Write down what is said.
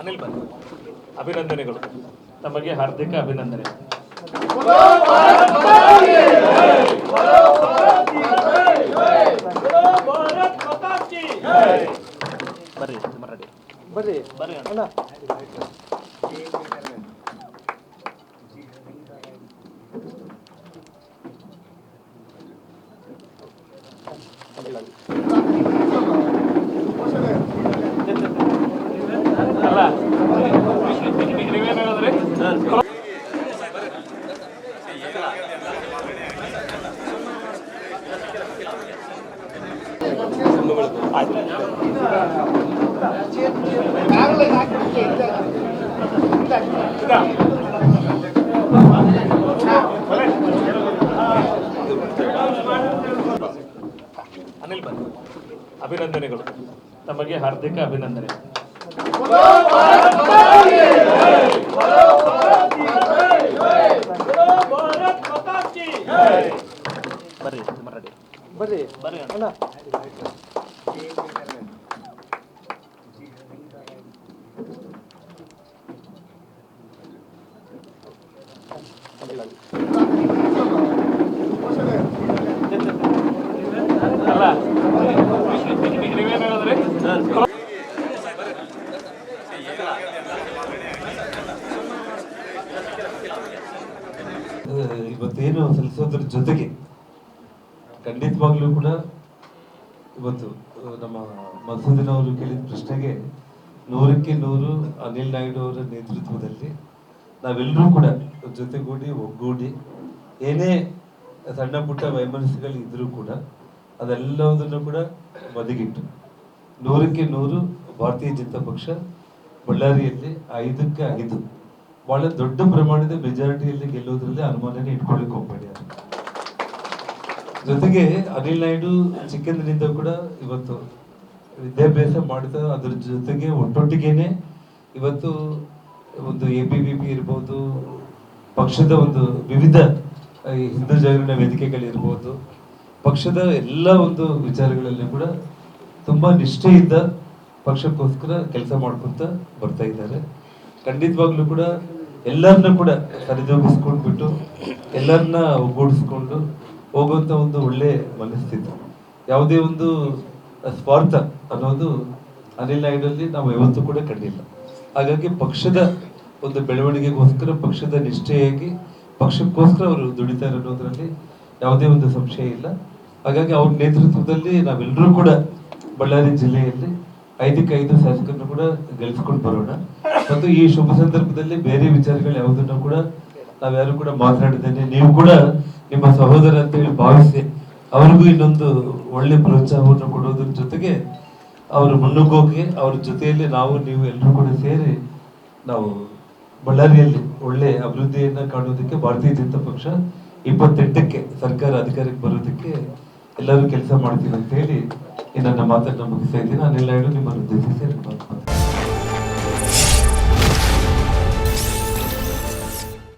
ಅನಿಲ್ ಬಂದ್ ಅಭಿನಂದನೆಗಳು. ತಮಗೆ ಹಾರ್ದಿಕ ಅಭಿನಂದನೆ. ಬರ್ರಿ ಬರ್ರಿ. ಬರ್ರಿ ಬರ್ರಿ ಅಣ್ಣ. ಅಲ್ಲ ಅಭಿನಂದನೆಗಳು. ತಮಗೆ ಹಾರ್ದಿಕ ಅಭಿನಂದನೆ. ಬರ್ರಿ ಬರ್ರಿ. ಬರ್ರಿ ಅಣ್ಣ. ಇವತ್ತೇನು ಸಲ್ಲಿಸೋದ್ರ ಜೊತೆಗೆ ಖಂಡಿತವಾಗ್ಲೂ ಕೂಡ ಇವತ್ತು ನಮ್ಮ ಮಸೂದಿನವರು ಕೇಳಿದ ಪ್ರಶ್ನೆಗೆ ನೂರಕ್ಕೆ ನೂರು ಅನಿಲ್ ನಾಯ್ಡು ಅವರ ನೇತೃತ್ವದಲ್ಲಿ ನಾವೆಲ್ಲರೂ ಕೂಡ ಜೊತೆಗೂಡಿ, ಒಗ್ಗೂಡಿ, ಏನೇ ಸಣ್ಣ ಪುಟ್ಟ ವೈಮನಸ್ಸುಗಳು ಇದ್ರೂ ಕೂಡ ಅದೆಲ್ಲದನ್ನು ಕೂಡ ಬದಿಗಿಟ್ಟು ನೂರಕ್ಕೆ ನೂರು ಭಾರತೀಯ ಜನತಾ ಪಕ್ಷ ಬಳ್ಳಾರಿಯಲ್ಲಿ ಐದಕ್ಕೆ ಐದು ಬಹಳ ದೊಡ್ಡ ಪ್ರಮಾಣದ ಮೆಜಾರಿಟಿಯಲ್ಲಿ ಗೆಲ್ಲೋದ್ರಲ್ಲಿ ಅನುಮಾನನೇ ಇಟ್ಕೊಳ್ಳಿಕ್ಕೆ ಹೋಗ್ಬೇಡಿ ಅಂತ ಜೊತೆಗೆ ಅನಿಲ್ ನಾಯ್ಡು ಚಿಕ್ಕಂದಿನಿಂದ ಕೂಡ ಇವತ್ತು ವಿದ್ಯಾಭ್ಯಾಸ ಮಾಡಿದ ಅದ್ರ ಜೊತೆಗೆ ಒಟ್ಟೊಟ್ಟಿಗೆನೆ ಇವತ್ತು ಒಂದು ಎ ಬಿ ವಿ ಪಿ ಇರ್ಬೋದು, ಪಕ್ಷದ ಒಂದು ವಿವಿಧ ಹಿಂದೂ ಜಾಗರಣ ವೇದಿಕೆಗಳಿರ್ಬೋದು, ಪಕ್ಷದ ಎಲ್ಲ ಒಂದು ವಿಚಾರಗಳಲ್ಲಿ ಕೂಡ ತುಂಬಾ ನಿಷ್ಠೆಯಿಂದ ಪಕ್ಷಕ್ಕೋಸ್ಕರ ಕೆಲಸ ಮಾಡ್ಕೊತ ಬರ್ತಾ ಇದ್ದಾರೆ. ಖಂಡಿತವಾಗ್ಲೂ ಕೂಡ ಎಲ್ಲರನ್ನ ಕೂಡ ಸರಿದೂಗಿಸ್ಕೊಂಡ್ಬಿಟ್ಟು ಎಲ್ಲರನ್ನ ಒಗ್ಗೂಡಿಸ್ಕೊಂಡು ಹೋಗುವಂತ ಒಂದು ಒಳ್ಳೆ ಮನಸ್ಥಿತಿ. ಯಾವುದೇ ಒಂದು ಸ್ವಾರ್ಥ ಅನ್ನೋದು ಅನಿಲ್ ನಾಯ್ಡಲ್ಲಿ ನಾವು ಯಾವತ್ತೂ ಕೂಡ ಕಂಡಿಲ್ಲ ಹಾಗಾಗಿ ಪಕ್ಷದ ಒಂದು ಬೆಳವಣಿಗೆಗೋಸ್ಕರ, ಪಕ್ಷದ ನಿಷ್ಠೆಯಾಗಿ, ಪಕ್ಷಕ್ಕೋಸ್ಕರ ಅವರು ದುಡಿತಾರೆ ಅನ್ನೋದ್ರಲ್ಲಿ ಯಾವುದೇ ಒಂದು ಸಂಶಯ ಇಲ್ಲ. ಹಾಗಾಗಿ ಅವ್ರ ನೇತೃತ್ವದಲ್ಲಿ ನಾವೆಲ್ಲರೂ ಕೂಡ ಬಳ್ಳಾರಿ ಜಿಲ್ಲೆಯಲ್ಲಿ ಐದಕ್ಕೆ ಐದು ಶಾಸಕರನ್ನು ಕೂಡ ಗೆಲ್ಸ್ಕೊಂಡು ಬರೋಣ. ಮತ್ತು ಈ ಶುಭ ಸಂದರ್ಭದಲ್ಲಿ ಬೇರೆ ವಿಚಾರಗಳು ಯಾವುದನ್ನು ಕೂಡ ನಾವ್ಯಾರು ಕೂಡ ಮಾತನಾಡಿದ್ದೇನೆ ನೀವು ಕೂಡ ನಿಮ್ಮ ಸಹೋದರ ಅಂತ ಹೇಳಿ ಭಾವಿಸಿ ಅವ್ರಿಗೂ ಇನ್ನೊಂದು ಒಳ್ಳೆ ಪ್ರೋತ್ಸಾಹವನ್ನು ಕೊಡೋದ್ರ ಜೊತೆಗೆ ಅವರು ಮುನ್ನುಗ್ಗೋಕೆ ಅವ್ರ ಜೊತೆಯಲ್ಲಿ ನಾವು, ನೀವು ಎಲ್ಲರೂ ಕೂಡ ಸೇರಿ ನಾವು ಬಳ್ಳಾರಿಯಲ್ಲಿ ಒಳ್ಳೆ ಅಭಿವೃದ್ಧಿಯನ್ನ ಕಾಣೋದಕ್ಕೆ ಭಾರತೀಯ ಜನತಾ ಪಕ್ಷ ಇಪ್ಪತ್ತೆಂಟಕ್ಕೆ ಸರ್ಕಾರ ಅಧಿಕಾರಕ್ಕೆ ಬರೋದಕ್ಕೆ ಎಲ್ಲರೂ ಕೆಲಸ ಮಾಡ್ತೀವಿ ಅಂತ ಹೇಳಿ ನನ್ನ ಮಾತನ್ನು ಮುಗಿಸ್ತಾ ಇದ್ದೀನಿ ನಾನೆಲ್ಲ ನಿಮ್ಮನ್ನು ಉದ್ದೇಶಿಸಿ.